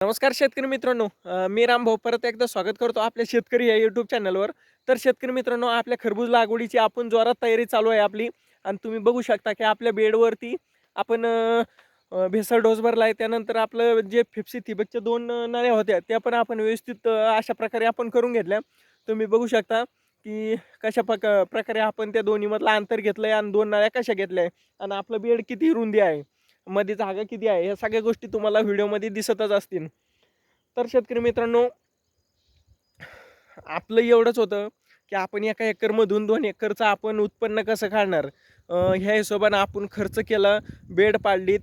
नमस्कार शेतकरी मित्रांनो. मी रामभाऊ परत एकदा स्वागत करतो आपल्या शेतकरी या यूट्यूब चॅनलवर तर शेतकरी मित्रांनो आपल्या खरबूज लागवडीची आपण जोरात तयारी चालू आहे आपली. आणि तुम्ही बघू शकता की आपल्या बेडवरती आपण भेसळ डोस भरला आहे त्यानंतर आपलं जे फिप्सी थिबकच्या दोन नळ्या होत्या त्या पण आपण व्यवस्थित अशा प्रकारे आपण करून घेतल्या. तुम्ही बघू शकता की कशा प्रक प्रकारे आपण त्या दोन्हीमधलं अंतर घेतलं आहे आणि दोन नळ्या कशा घेतल्या आहे आणि आपलं बेड किती रुंदी आहे. मध्ये जागा किती आहे? ह्या सगळ्या गोष्टी तुम्हाला व्हिडिओमध्ये दिसतच असतील. तर शेतकरी मित्रांनो आपलं एवढंच होतं की आपण एका एकरमधून दोन एकरचं आपण उत्पन्न कसं काढणार? ह्या हिशोबानं आपण खर्च केला बेड पाडलीत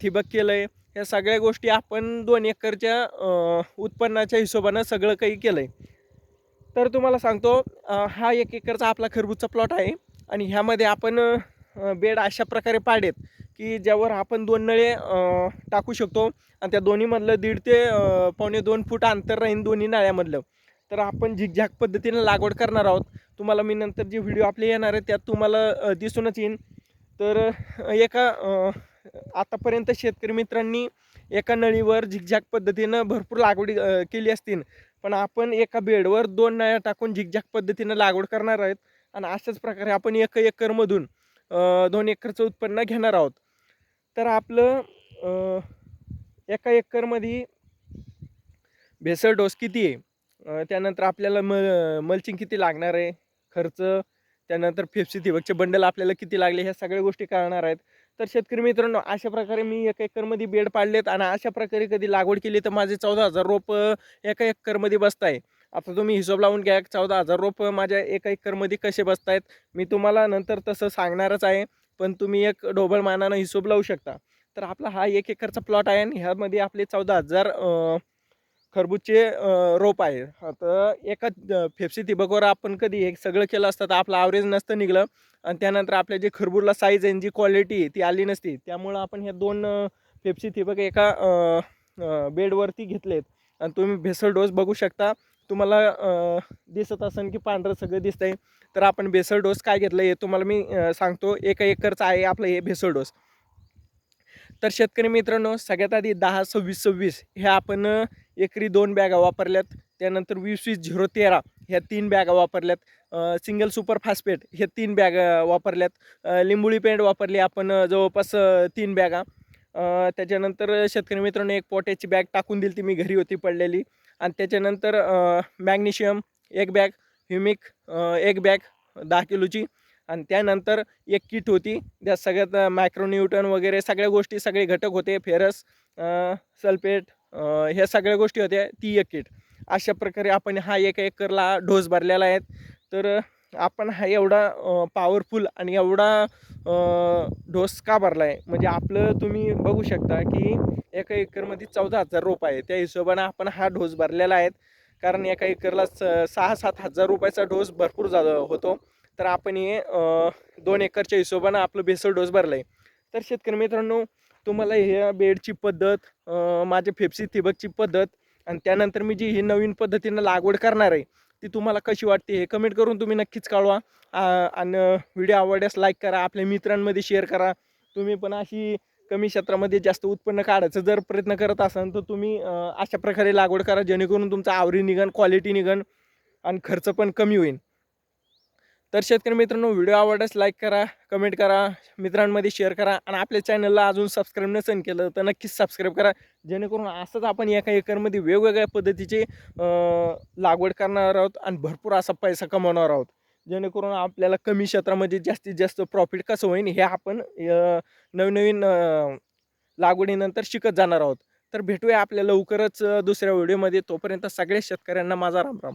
ठिबक केलं आहे ह्या सगळ्या गोष्टी आपण दोन एकरच्या उत्पन्नाच्या हिशोबानं सगळं काही केलं आहे तर तुम्हाला सांगतो हा एक एकरचा आपला खरबूजचा प्लॉट आहे आणि ह्यामध्ये आपण बेड अशा प्रकारे पाडेत. की ज्यावर आपण दोन नळे टाकू शकतो. आणि त्या दोन्हीमधलं दीड ते पावणे दोन फूट अंतर राहीन दोन्ही नळ्यामधलं. तर आपण झिकझॅक पद्धतीनं लागवड करणार आहोत. तुम्हाला मी नंतर जे व्हिडिओ आपले येणार आहे त्यात तुम्हाला दिसूनच येईन. तर एका आतापर्यंत शेतकरी मित्रांनी एका नळीवर झिकझॅक पद्धतीनं भरपूर लागवडी केली असतील. पण आपण एका बेडवर दोन नळ्या टाकून झिकझॅक पद्धतीनं लागवड करणार आहेत. आणि अशाच प्रकारे आपण एक एकरमधून दोन एकरचं उत्पन्न घेणार आहोत. तर आपलं एका एकरमध्ये भेसळ डोस किती आहे? त्यानंतर आपल्याला म मल्चिंग किती लागणार आहे? खर्च त्यानंतर फेप्सी ठिबकचे बंडल आपल्याला किती लागले? ह्या सगळ्या गोष्टी कळणार आहेत. तर शेतकरी मित्रांनो अशा प्रकारे मी एका एकरमध्ये बेड पाडलेत आणि अशा प्रकारे कधी लागवड केली तर माझे चौदा हजार रोप एका एकरमध्ये बसत आहे आता तुम्ही हिशोब लावून घ्या चौदा हजार रोप माझ्या एका एकरमध्ये कसे बसत आहेत मी तुम्हाला नंतर तसं सांगणारच आहे. पण तुम्ही एक ढोबळ मानानं हिशोब लावू शकता. तर आपला हा एक एकरचा प्लॉट आहे आणि ह्यामध्ये आपले चौदा हजार खरबूजचे रोप आहे. आता एका फेपसी फेप्सी आपण कधी हे सगळं केलं असतं तर आपलं ॲव्हरेज नसतं निघलं. आणि त्यानंतर आपल्या जे खरबूजला साईज आहे जी क्वालिटी आहे ती आली नसती. त्यामुळं आपण ह्या दोन फेपसी फेप्सी एका बेडवरती घेतलेत. आणि तुम्ही भेसळ डोस बघू शकता. तुम्हाला दिसत असेल की पांढरं सगळं दिसतंय तर आपण भेसळ डोस काय घेतलं हे तुम्हाला मी सांगतो. एका एकरचं आहे आपलं हे भेसळ डोस. तर शेतकरी मित्रांनो सगळ्यात आधी दहा सव्वीस सव्वीस ह्या आपण एकरी दोन बॅगा वापरल्यात. त्यानंतर वीस वीस झिरो तेरा ह्या तीन बॅगा वापरल्यात. सिंगल सुपर फास्फेट हे तीन बॅगा वापरल्यात. लिंबुळी लिंबोळी पेंट वापरली आपण जवळपास तीन बॅगा. त्याच्यानंतर शेतकरी मित्रांनो एक पोट्याची बॅग टाकून दिली ती मी घरी होती पडलेली. आणि त्याच्यानंतर मॅग्नेशियम एक बॅग ह्युमिक एक बॅग दहा किलोची. आणि त्यानंतर एक किट होती त्या सगळ्यात मायक्रोन्यूटन वगैरे सगळ्या गोष्टी सगळे घटक होते फेरस सल्फेट ह्या सगळ्या गोष्टी होत्या ती एक किट. अशा प्रकारे आपण हा एक एकरला डोस भरलेला आहे. तर आपण हा एवढा पॉवरफुल आणि एवढा डोस का भरला आहे म्हणजे आपलं तुम्ही बघू शकता की एका एकरमध्ये चौदा हजार रोप आहे त्या हिशोबानं आपण हा डोस भरलेला आहे. कारण एका एकरला स सहा सात हजार रुपयाचा डोस भरपूर जा होतो. तर आपण हे दोन एकरच्या हिशोबानं आपलं बेसळ डोस भरला आहे तर शेतकरी मित्रांनो तुम्हाला ह्या बेडची पद्धत माझ्या फेप्सी ठिबकची पद्धत आणि त्यानंतर मी जी ही नवीन पद्धतीनं लागवड करणार आहे ती तुम्हाला कशी वाटते हे कमेंट करून तुम्ही नक्कीच कळवा. आणि व्हिडिओ आवडल्यास लाईक करा आपल्या मित्रांमध्ये शेअर करा. तुम्ही पण अशी कमी क्षेत्रामध्ये जास्त उत्पन्न काढायचं जर प्रयत्न करत असाल तर तुम्ही अशा प्रकारे लागवड करा जेणेकरून तुमचा आवरी निघन क्वालिटी निघन आणि खर्च पण कमी होईल तर शेतकरी मित्रांनो व्हिडिओ आवडल्यास लाईक करा कमेंट करा मित्रांमध्ये शेअर करा आणि आपल्या चॅनलला अजून सबस्क्राईब नसेल केलं तर नक्कीच सबस्क्राईब करा. जेणेकरून असंच आपण एका एकरमध्ये वेगवेगळ्या पद्धतीचे लागवड करणार आहोत आणि भरपूर असा पैसा कमवणार आहोत. जेणेकरून आपल्याला कमी क्षेत्रामध्ये जास्तीत जास्त प्रॉफिट कसं होईल हे आपण नवनवीन लागवडीनंतर शिकत जाणार आहोत. तर भेटूया आपल्या लवकरच दुसऱ्या व्हिडिओमध्ये तोपर्यंत सगळ्या शेतकऱ्यांना माझा रामराम